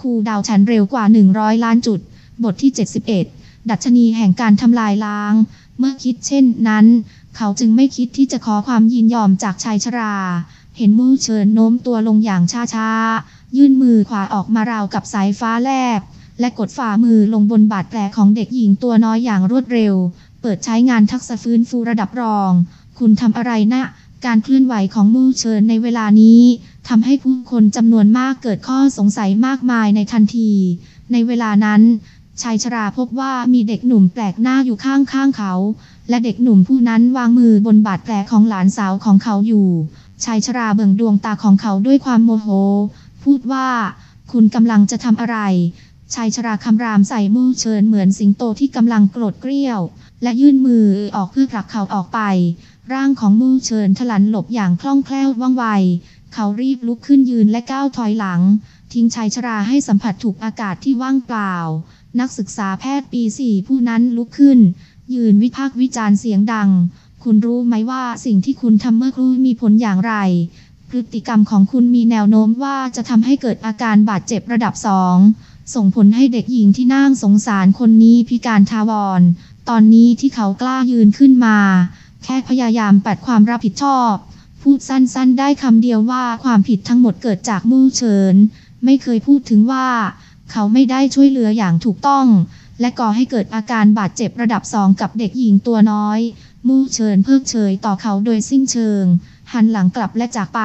คูดาวน์ฉันเร็วกว่า 100 ล้านจุด บทที่ 71 ดัชนีแห่งการทำลายล้าง เมื่อคิดเช่นนั้น เขาจึงไม่คิดที่จะขอความยินยอมจากชายชรา เห็นมู่เฉินโน้มตัวลงอย่างช้าๆ ยื่นมือขวาออกมาราวกับสายฟ้าแลบ และกดฝ่ามือลงบนบาดแผลของเด็กหญิงตัวน้อยอย่างรวดเร็ว เปิดใช้งานทักษะฟื้นฟูระดับรอง คุณทำอะไรนะ การเคลื่อนไหวของมู่เฉินในเวลานี้ ทำให้ผู้คนจำนวนมากเกิดข้อสงสัยมากมายในทันที ในเวลานั้น ชายชราพบว่ามีเด็กหนุ่มแปลกหน้าอยู่ข้างๆเขา และเด็กหนุ่มผู้นั้นวางมือบนบาดแผลของหลานสาวของเขาอยู่ ชายชราเบิ่งดวงตาของเขาด้วยความโมโห พูดว่า คุณกำลังจะทำอะไรชายชราคำรามใส่มู่เชิญเหมือนสิงโตที่กำลังโกรธเกรี้ยว และยื่นมือออกเพื่อผลักเขาออกไป ร่างของมู่เชิญถลันหลบอย่างคล่องแคล่วว่องไว เขารีบลุกขึ้นยืนและก้าวถอยหลัง ทิ้งชายชราให้สัมผัสถูกอากาศที่ว่างเปล่า นักศึกษาแพทย์ปีสี่ผู้นั้นลุกขึ้น ยืนวิพากษ์วิจารณ์เสียงดัง คุณรู้ไหมว่าสิ่งที่คุณทำเมื่อครู่มีผลอย่างไร พฤติกรรมของคุณมีแนวโน้มว่าจะทำให้เกิดอาการบาดเจ็บระดับสองส่งผลให้เด็กหญิงที่น่าสงสารคนนี้พิการทาวร ตอนนี้ที่เขากล้ายืนขึ้นมา แค่พยายามปัดความรับผิดชอบ พูดสั้นๆ ได้คำเดียวว่าความผิดทั้งหมดเกิดจากมู่เฉิน ไม่เคยพูดถึงว่า เขาไม่ได้ช่วยเหลืออย่างถูกต้อง และก่อให้เกิดอาการบาดเจ็บระดับสองกับเด็กหญิงตัวน้อย มู่เฉินเพิกเฉยต่อเขาโดยสิ้นเชิง หันหลังกลับและจากไป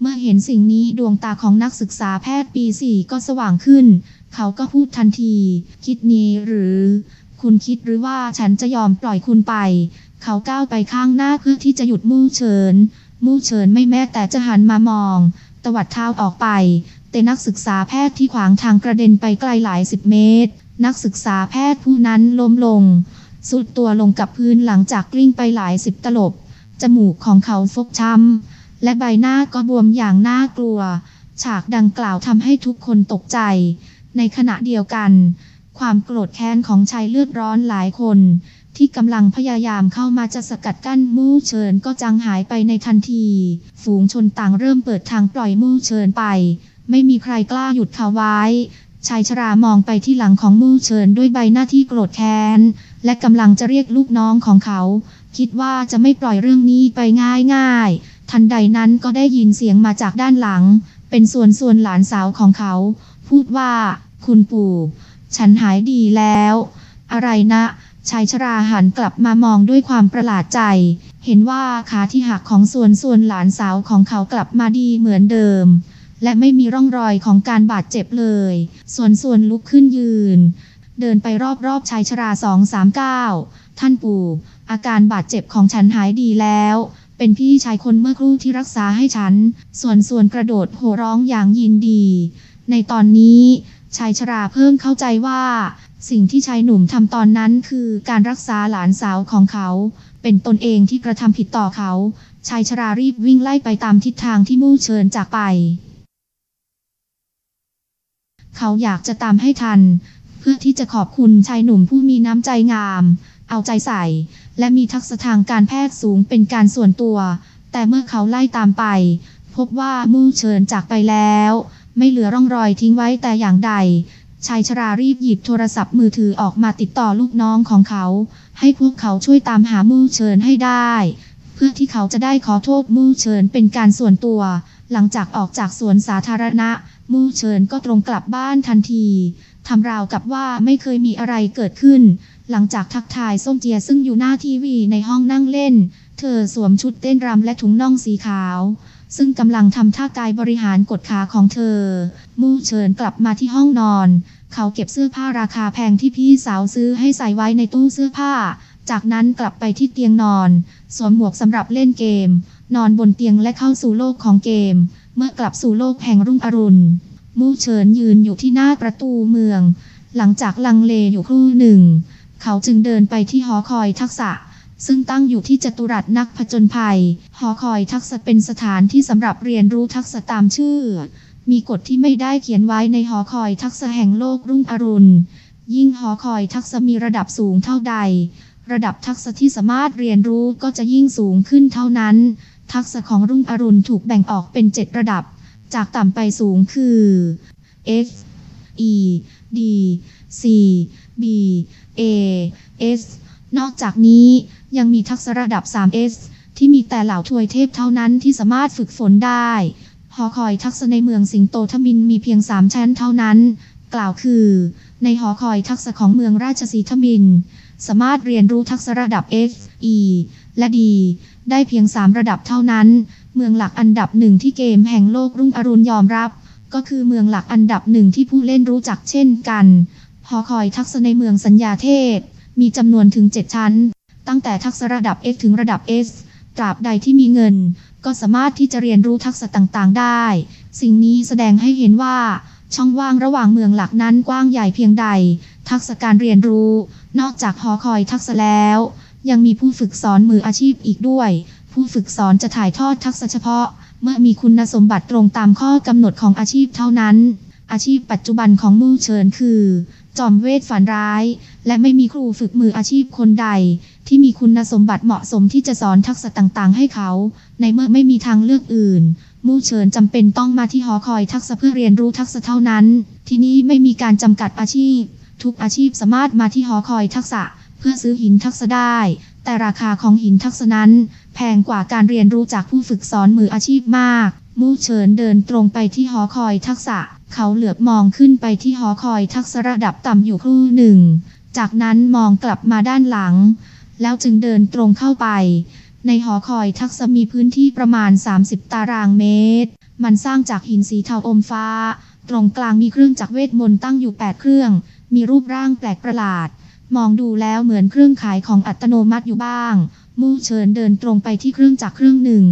เมื่อเห็นสิ่งนี้ดวงตาของนักศึกษาแพทย์ปีสี่ก็สว่างขึ้น เขาก็พูดทันที คิดนี้หรือ คุณคิดหรือว่าฉันจะยอมปล่อยคุณไป เขาก้าวไปข้างหน้าเพื่อที่จะหยุดมู่เฉิน มู่เฉินไม่แม้แต่จะหันมามอง ตวัดเท้าออกไป แต่นักศึกษาแพทย์ที่ขวางทางกระเด็นไปไกลหลายสิบเมตร นักศึกษาแพทย์ผู้นั้นล้มลง สุดตัวลงกับพื้นหลังจากกลิ้งไปหลายสิบตลบ จมูกของเขาฟกช้ำ และใบหน้าก็บวมอย่างน่ากลัว ฉากดังกล่าวทำให้ทุกคนตกใจ ในขณะเดียวกัน ความโกรธแค้นของชายเลือดร้อนหลายคน ที่กำลังพยายามเข้ามาจะสกัดกั้นมู่เฉินก็จางหายไปในทันที ฝูงชนต่างเริ่มเปิดทางปล่อยมู่เฉินไป ไม่มีใครกล้าหยุดเขาไว้ ชายชรามองไปที่หลังของมู่เฉินด้วยใบหน้าที่โกรธแค้น และกำลังจะเรียกลูกน้องของเขา คิดว่าจะไม่ปล่อยเรื่องนี้ไปง่ายๆ ทันใดนั้นก็ได้ยินเสียงมาจากด้านหลัง เป็นส่วนส่วนหลานสาวของเขา พูดว่า คุณปู่ ฉันหายดีแล้ว อะไรนะ ชายชราหันกลับมามองด้วยความประหลาดใจ เห็นว่าขาที่หักของส่วนส่วนหลานสาวของเขากลับมาดีเหมือนเดิม และไม่มีร่องรอยของการบาดเจ็บเลย ส่วนส่วนลุกขึ้นยืน เดินไปรอบๆชายชราสองสามเก้าท่านปู่ อาการบาดเจ็บของฉันหายดีแล้วเป็นพี่ชายคนเมื่อครู่ที่รักษาให้ฉัน ส่วนส่วนกระโดดโห่ร้องอย่างยินดี ในตอนนี้ ชายชราเพิ่มเข้าใจว่า สิ่งที่ชายหนุ่มทำตอนนั้นคือการรักษาหลานสาวของเขา เป็นตนเองที่กระทำผิดต่อเขา ชายชรารีบวิ่งไล่ไปตามทิศทางที่มู่เชิญจากไป เขาอยากจะตามให้ทัน เพื่อที่จะขอบคุณชายหนุ่มผู้มีน้ำใจงาม เอาใจใส่ และมีทักษะทางการแพทย์สูงเป็นการส่วนตัว แต่เมื่อเขาไล่ตามไป พบว่ามู่เชิญจากไปแล้ว ไม่เหลือร่องรอยทิ้งไว้แต่อย่างใด ชายชรารีบหยิบโทรศัพท์มือถือออกมาติดต่อลูกน้องของเขา ให้พวกเขาช่วยตามหามู่เชิญให้ได้ เพื่อที่เขาจะได้ขอโทษมู่เชิญเป็นการส่วนตัว หลังจากออกจากสวนสาธารณะ มู่เชิญก็ตรงกลับบ้านทันทีทำราวกับว่าไม่เคยมีอะไรเกิดขึ้น หลังจากทักทายส้มเจียซึ่งอยู่หน้าทีวีในห้องนั่งเล่น เธอสวมชุดเต้นรำและถุงน่องสีขาว ซึ่งกำลังทำท่ากายบริหารกดขาของเธอ มู่เชิญกลับมาที่ห้องนอน เขาเก็บเสื้อผ้าราคาแพงที่พี่สาวซื้อให้ใส่ไว้ในตู้เสื้อผ้า จากนั้นกลับไปที่เตียงนอน สวมหมวกสำหรับเล่นเกม นอนบนเตียงและเข้าสู่โลกของเกม เมื่อกลับสู่โลกแห่งรุ่งอรุณ มู่เฉินยืนอยู่ที่หน้าประตูเมือง หลังจากลังเลอยู่ครู่หนึ่ง เขาจึงเดินไปที่หอคอยทักษะ ซึ่งตั้งอยู่ที่จตุรัสนักผจญภัย หอคอยทักษะเป็นสถานที่สำหรับเรียนรู้ทักษะตามชื่อ มีกฎที่ไม่ได้เขียนไว้ในหอคอยทักษะแห่งโลกรุ่งอรุณ ยิ่งหอคอยทักษะมีระดับสูงเท่าใด ระดับทักษะที่สามารถเรียนรู้ก็จะยิ่งสูงขึ้นเท่านั้น ทักษะของรุ่งอรุณถูกแบ่งออกเป็น 7 ระดับ จากต่ำไปสูงคือ F E D C B A S นอกจากนี้ยังมีทักษะระดับ 3S ที่มีแต่เหล่าทวยเทพเท่านั้นที่สามารถฝึกฝนได้ หอคอยทักษะในเมืองสิงโตทมินมีเพียง 3 ชั้นเท่านั้น กล่าวคือ ในหอคอยทักษะของเมืองราชสีทมิน สามารถเรียนรู้ทักษะระดับ S E และ D ได้เพียง 3 ระดับเท่านั้น เมืองหลักอันดับหนึ่งที่เกมแห่งโลกรุ่งอรุณยอมรับ ก็คือเมืองหลักอันดับหนึ่งที่ผู้เล่นรู้จักเช่นกัน หอคอยทักษะในเมืองสัญญาเทพ มีจำนวนถึง 7 ชั้น ตั้งแต่ทักษะระดับ X ถึงระดับ S ตราบใดที่มีเงิน ก็สามารถที่จะเรียนรู้ทักษะต่างๆ ได้ สิ่งนี้แสดงให้เห็นว่า ช่องว่างระหว่างเมืองหลักนั้นกว้างใหญ่เพียงใด ทักษะการเรียนรู้ นอกจากหอคอยทักษะแล้ว ยังมีผู้ฝึกสอนมืออาชีพอีกด้วย ผู้ฝึกสอนจะถ่ายทอดทักษะเฉพาะ เมื่อมีคุณสมบัติตรงตามข้อกำหนดของอาชีพเท่านั้น อาชีพปัจจุบันของมู่เฉินคือ จอมเวทฝันร้าย และไม่มีครูฝึกมืออาชีพคนใด ที่มีคุณสมบัติเหมาะสมที่จะสอนทักษะต่างๆ ให้เขา ในเมื่อไม่มีทางเลือกอื่น มู่เฉินจำเป็นต้องมาที่หอคอยทักษะเพื่อเรียนรู้ทักษะเท่านั้น ที่นี้ไม่มีการจำกัดอาชีพ ทุกอาชีพสามารถมาที่หอคอยทักษะ เพื่อซื้อหินทักษะได้ แต่ราคาของหินทักษะนั้น แพงกว่าการเรียนรู้จากผู้ฝึกสอนมืออาชีพมาก มู่เฉินเดินตรงไปที่หอคอยทักษะ เขาเหลือบมองขึ้นไปที่หอคอยทักษะระดับต่ำอยู่ครู่หนึ่ง จากนั้นมองกลับมาด้านหลัง แล้วจึงเดินตรงเข้าไป ในหอคอยทักษะมีพื้นที่ประมาณ 30 ตารางเมตร มันสร้างจากหินสีเทาอมฟ้า ตรงกลางมีเครื่องจักรเวทมนต์ตั้งอยู่ 8 เครื่อง มีรูปร่างแปลกประหลาด มองดูแล้วเหมือนเครื่องขายของอัตโนมัติอยู่บ้าง มู่เฉินเดินตรงไปที่เครื่องจักรเครื่องหนึ่ง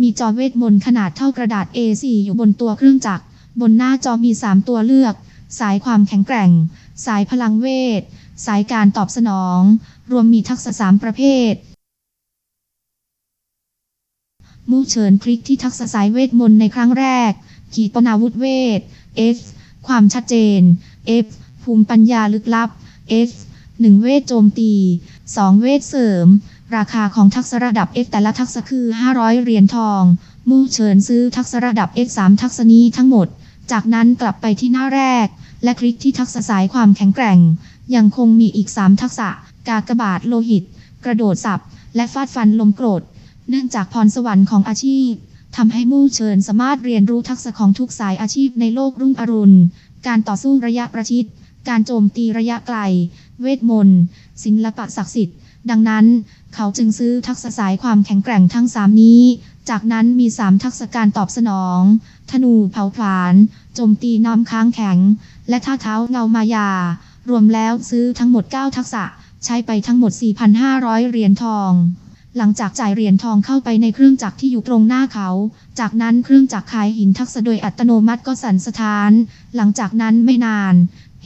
มีจอเวทมนต์ขนาดเท่ากระดาษ A4 อยู่บนตัวเครื่องจักร บนหน้าจอมี 3 ตัวเลือก สายความแข็งแกร่ง สายพลังเวท สายการตอบสนอง รวมมีทักษะสามประเภท มู่เฉินคลิกที่ทักษะสายเวทมนต์ในครั้งแรก ขีปนาวุธเวท S ความชัดเจน F ภูมิปัญญาลึกลับ S 1เวทโจมตี 2 เวทเสริม ราคาของทักษะระดับ F แต่ละทักษะคือ 500 เหรียญทอง มู่เฉินซื้อทักษะระดับ F 3 ทักษะนี้ทั้งหมด จากนั้นกลับไปที่หน้าแรก และคลิกที่ทักษะสายความแข็งแกร่ง ยังคงมีอีก 3 ทักษะ กากบาทโลหิต กระโดดสับ และฟาดฟันลมโกรธ เนื่องจากพรสวรรค์ของอาชีพทำให้มู่เฉินสามารถเรียนรู้ทักษะของทุกสายอาชีพในโลกรุ่งอรุณ การต่อสู้ระยะประชิด การโจมตีระยะไกล เวทมนต์ ศิลปะศักดิ์สิทธิ์ ดังนั้น เขาจึงซื้อทักษะสายความแข็งแกร่งทั้ง 3 นี้ จากนั้นมี 3 ทักษะการตอบสนอง ธนูเผาผลาญโจมตีน้ำค้างแข็ง และท่าเท้าเงามายา รวมแล้วซื้อทั้งหมด 9 ทักษะ ใช้ไปทั้งหมด 4,500 เหรียญทอง หลังจากจ่ายเหรียญทองเข้าไปในเครื่องจักรที่อยู่ตรงหน้าเขา จากนั้นเครื่องจักรขายหินทักษะโดยอัตโนมัติก็สั่นสะท้าน หลังจากนั้นไม่นาน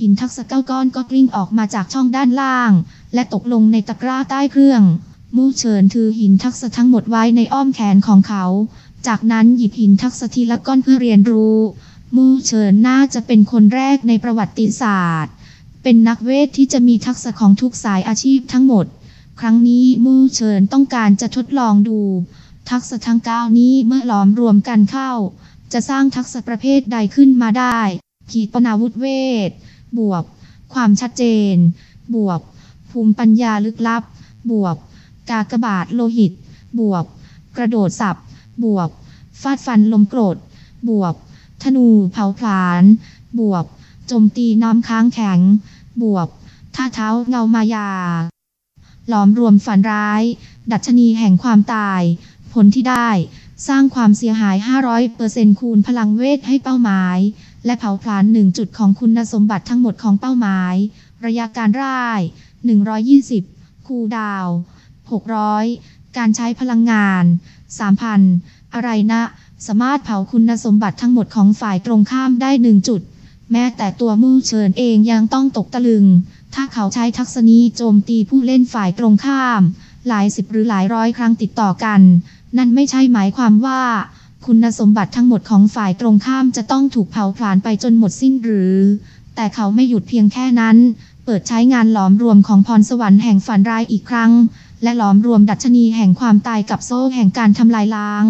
หินทักษะเก้าก้อนก็กลิ้งออกมาจากช่องด้านล่าง และตกลงในตะกร้าใต้เครื่อง มู่เฉินถือหินทักษะทั้งหมดไว้ในอ้อมแขนของเขา จากนั้นหยิบหินทักษะทีละก้อนเพื่อเรียนรู้ มู่เฉินน่าจะเป็นคนแรกในประวัติศาสตร์ เป็นนักเวทที่จะมีทักษะของทุกสายอาชีพทั้งหมด ครั้งนี้มู่เฉินต้องการจะทดลองดู ทักษะทั้งเก้านี้เมื่อหลอมรวมกันเข้า จะสร้างทักษะประเภทใดขึ้นมาได้ ขีปนาวุธเวท บวก ความชัดเจน บวก ภูมิปัญญาลึกลับ บวก กากบาทโลหิต บวก กระโดดสับบวก ฟาดฟันลมโกรธ บวก ธนูเผาผลาญ บวกโจมตีน้ำค้างแข็ง บวก ท่าเท้าเงามายา หลอมรวมฝันร้าย ดัชนีแห่งความตาย ผลที่ได้ สร้างความเสียหาย 500%คูณพลังเวทให้เป้าหมาย และเผาผลาญ1จุดของคุณสมบัติทั้งหมดของเป้าหมาย ระยะการร่าย 120 คูดาว 600 การใช้พลังงาน 3,000 อะไรนะ สามารถเผาคุณสมบัติทั้งหมดของฝ่ายตรงข้ามได้ 1 จุด แม้แต่ตัวมู่เฉินเองยังต้องตกตะลึง ถ้าเขาใช้ทักษะนี้โจมตีผู้เล่นฝ่ายตรงข้าม หลายสิบหรือหลายร้อยครั้งติดต่อกัน นั่นไม่ใช่หมายความว่า คุณสมบัติทั้งหมดของฝ่ายตรงข้ามจะต้องถูกเผาผลาญไปจนหมดสิ้นหรือ แต่เขาไม่หยุดเพียงแค่นั้นเปิดใช้งานหลอมรวมของพรสวรรค์แห่งฝันร้ายอีกครั้ง และหลอมรวมดัชนีแห่งความตายกับโซ่แห่งการทำลายล้าง